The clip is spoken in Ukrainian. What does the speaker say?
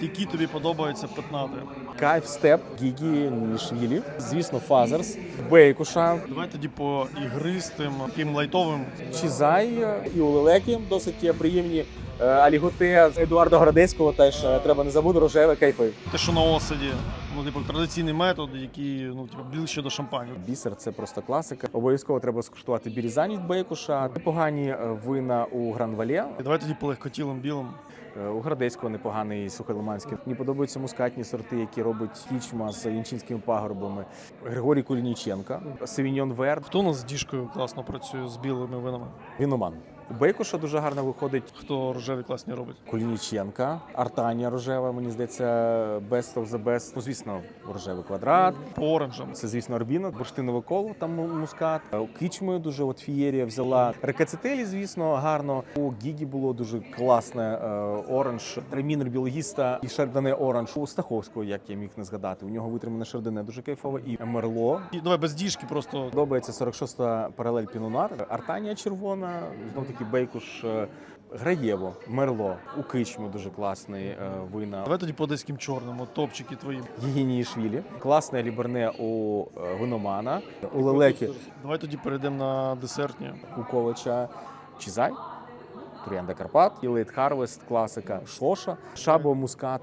Які тобі подобаються питнати. Кайф степ, Гігі Нішвілі, звісно, Фазерс, Бейкуша, Давай тоді по ігристим, таким лайтовим. Чізай і Улелеки досить приємні. Е, Аліготе Едуарда Городецького теж е, треба не забути рожеве кайфи. Те, що на осаді, ну типу традиційний метод, який ну типу ближче до шампанів. Бісер це просто класика. Обов'язково треба скуштувати бірізані від Бейкуша. Непогані е, вина у Гранвале. Давай тоді по легкотілим білим. У Городецького непоганий сухолиманський. Мені подобаються мускатні сорти, які робить кічма з янчинськими пагорбами. Григорій Кулініченка, Севіньон Вер, Хто у нас з діжкою класно працює з білими винами? Віноман. У Бейкуша дуже гарно виходить Хто рожеві класні робить? Кулініченка, Артанія рожева, мені здається, best of the best. Ну, звісно, рожевий квадрат. По оранжам. Це, звісно, Орбіно, бурштинове коло, там мускат. Е, Кічмою дуже от фієрія взяла. Рекацетелі, звісно, гарно. У Гігі було дуже класне е, оранж, тремінер біологіста і шардоне оранж. У Стаховського, як я міг не згадати. У нього витримане шардоне дуже кайфове. І Мерло. І давай без діжки просто Подобається 46-та паралель Пінонар. Артанія червона, знов таки Бейкуш. е, Граєво, Мерло, у Кичму дуже класний е, вина. Давай тоді по одеським чорному, топчики твої. Єгінішвілі. Класне ліберне у е, Виномана, у Лелеки Давай тоді перейдемо на десертні. у Ковача Чізай, Турянда Карпат, і Лейт Харвест, класика Шоша, Шабо Мускат.